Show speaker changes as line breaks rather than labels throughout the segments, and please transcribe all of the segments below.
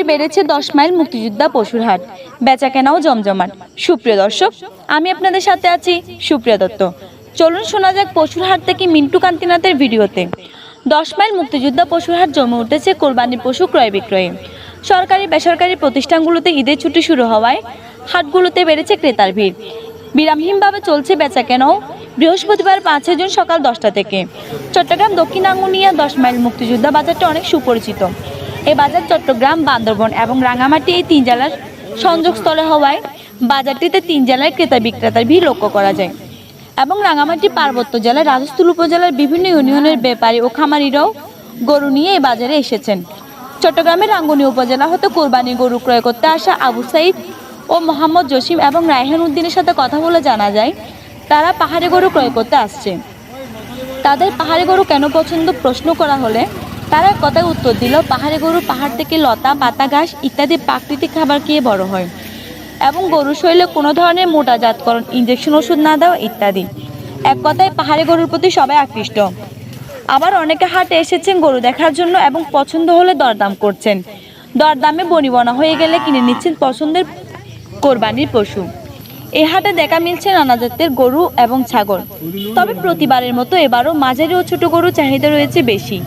ভিড় বেড়েছে দশ মাইল মুক্তিযোদ্ধা পশুর হাট। বেচা কেনাও জমজমাট। সুপ্রিয় দর্শক, আমি আপনাদের সাথে আছি সুপ্রিয়া দত্ত। চলুন শোনা যাক পশুর হাট থেকে মিন্টু কান্তিনাথের ভিডিওতে। দশ মাইল মুক্তিযোদ্ধা পশুর হাট জমে উঠেছে কোরবানি পশু ক্রয় বিক্রয়ে। সরকারি বেসরকারি প্রতিষ্ঠানগুলোতে ঈদের ছুটি শুরু হওয়ায় হাটগুলোতে বেড়েছে ক্রেতার ভিড়। বিরামহীনভাবে চলছে বেচা কেনাও বৃহস্পতিবার পাঁচই জুন সকাল দশটা থেকে। চট্টগ্রাম দক্ষিণ আঙ্গুনিয়া দশ মাইল মুক্তিযোদ্ধা বাজারটা অনেক সুপরিচিত। এই বাজার চট্টগ্রাম, বান্দরবন এবং রাঙামাটি এই তিন জেলার সংযোগস্থলে হওয়ায় বাজারটিতে তিন জেলার ক্রেতা বিক্রেতার ভিড় লক্ষ্য করা যায় এবং রাঙামাটি পার্বত্য জেলার রাজস্থল উপজেলার বিভিন্ন ইউনিয়নের ব্যাপারী ও খামারিরাও গরু নিয়ে এই বাজারে এসেছেন। চট্টগ্রামের রাঙ্গুনি উপজেলা হতে কোরবানি গরু ক্রয় করতে আসা আবু সাইদ ও মোহাম্মদ জসিম এবং রায়হান উদ্দিনের সাথে কথা বলে জানা যায়, তারা পাহাড়ি গরু ক্রয় করতে আসছে। তাদের পাহাড়ি গরু কেন পছন্দ প্রশ্ন করা হলে তারা কথায় উত্তর দিল, পাহাড়ে গরু, পাহাড় থেকে লতা, পাতা ঘাস ইত্যাদি প্রাকৃতিক খাবার খেয়ে বড় হয়। এবং গরু শরীরে কোনো ধরনের মোটাজাতকরণ ইঞ্জেকশন ওষুধ না দেওয়া ইত্যাদি। এক কথায় পাহাড়ি গরুর প্রতি সবাই আকৃষ্ট। আবার অনেকে হাটে এসেছেন গরু দেখার জন্য এবং পছন্দ হলে দরদাম করছেন। দরদামে বনিবনা হয়ে গেলে কিনে নিচ্ছেন পছন্দের কোরবানির পশু। এই হাটে দেখা মিলছে নানা জাতের গরু এবং ছাগল। তবে প্রতিবারের মতো এবারও মাঝারি ও ছোট গরু চাহিদা রয়েছে বেশি।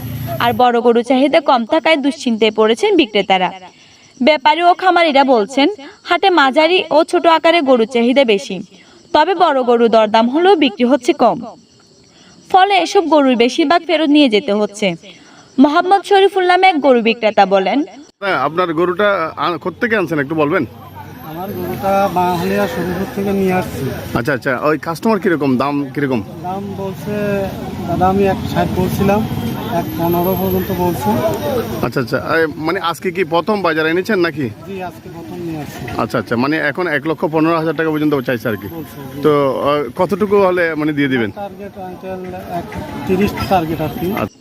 আর বড় গরু চাহিদা কম থাকায় দুশ্চিন্তায় পড়েছেন বিক্রেতারা। ব্যাপারী ও খামারিরা বলছেন হাটে মাঝারি ও ছোট আকারে গরু চাহিদা বেশি তবে বড় গরু দরদাম হলেও বিক্রি হচ্ছে কম। ফলে এসব গরুর বেশিরভাগ ফেরত নিয়ে যেতে হচ্ছে। মোহাম্মদ শরীফুল নামে এক গরু বিক্রেতা বলেন
হ্যাঁ আপনার গরুটা কোত্থেকে আনছেন একটু বলবেন?
আমার গরুটা বাঙালিয়া শরীরপুর থেকে নিয়ে আসছি।
আচ্ছা আচ্ছা ওই কাস্টমার কীরকম দাম কীরকম?
দাম বলছে দাদা আমি এক ষাট বলছিলাম। এক পনেরো পর্যন্ত বলছে।
আচ্ছা আচ্ছা। মানে আজকে কি প্রথম বাজারে এনেছেন নাকি?
জি আজকে প্রথম নিয়ে আসছি।
আচ্ছা আচ্ছা। মানে এখন এক লক্ষ পনেরো হাজার টাকা পর্যন্ত চাইছে আর কি। তো কতটুকু হলে মানে দিয়ে দিবেন?
কি।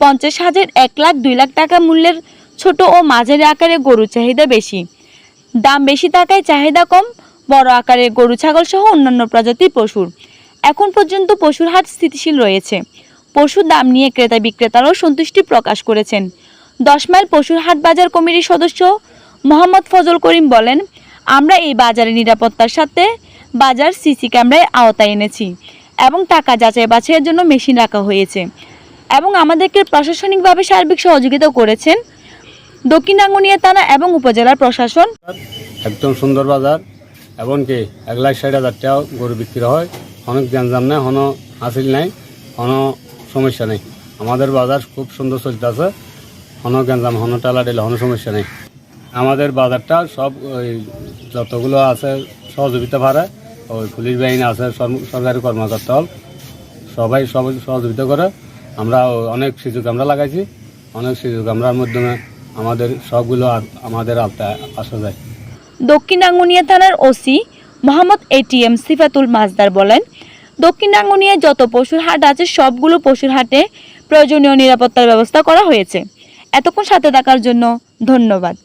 পঞ্চাশ হাজার এক লাখ দুই লাখ টাকা মূল্যের ছোট ও মাঝারি আকারে গরু চাহিদা বেশি। দাম বেশি থাকায় চাহিদা কম বড় আকারের গরু ছাগল সহ অন্যান্য প্রজাতির পশুর। এখন পর্যন্ত পশুর হাট স্থিতিশীল রয়েছে। পশুর দাম নিয়ে ক্রেতা বিক্রেতারাও সন্তুষ্টি প্রকাশ করেছেন। দশ মাইল পশুর হাট বাজার কমিটির সদস্য মোহাম্মদ ফজল করিম বলেন, আমরা এই বাজারে নিরাপত্তার সাথে বাজার সিসি ক্যামেরায় আওতায় এনেছি এবং টাকা যাচাই বাছাইয়ের জন্য মেশিন রাখা হয়েছে এবং আমাদেরকে প্রশাসনিকভাবে সার্বিক সহযোগিতা করেছেন দক্ষিণ আঙ্গুনিয়া থানা এবং উপজেলার প্রশাসন।
একদম সুন্দর বাজার, এমনকি এক লাখ ষাট হাজার টাকাও গরু বিক্রি হয়। অনেক গ্যাঞ্জাম নেই কোনো হাসিল নাই কোনো সমস্যা নেই। আমাদের বাজার খুব সুন্দর চলতেছে। হন গ্যাঞ্জাম, হন টালা ডেলে হন সমস্যা নেই। আমাদের বাজারটা সব ওই যতগুলো আছে সহযোগিতা ভাড়া, ওই পুলিশ বাহিনী আছে সরকারি কর্মকর্তা হল, সবাই সব সহযোগিতা করে। আমরা অনেক সুযোগ আমরা লাগাইছি। অনেক সুযোগ আমরার মাধ্যমে আমাদের সবগুলো আমাদের আওতায় আসা যায়।
দক্ষিণ আঙ্গুনিয়া থানার ওসি মোহাম্মদ এটিএম সিফাতুল মাজদার বলেন দক্ষিণ আঙ্গুনিয়ায় যত পশুর হাট আছে, সবগুলো পশুর হাটে প্রয়োজনীয় নিরাপত্তার ব্যবস্থা করা হয়েছে। এতক্ষণ সাথে থাকার জন্য ধন্যবাদ।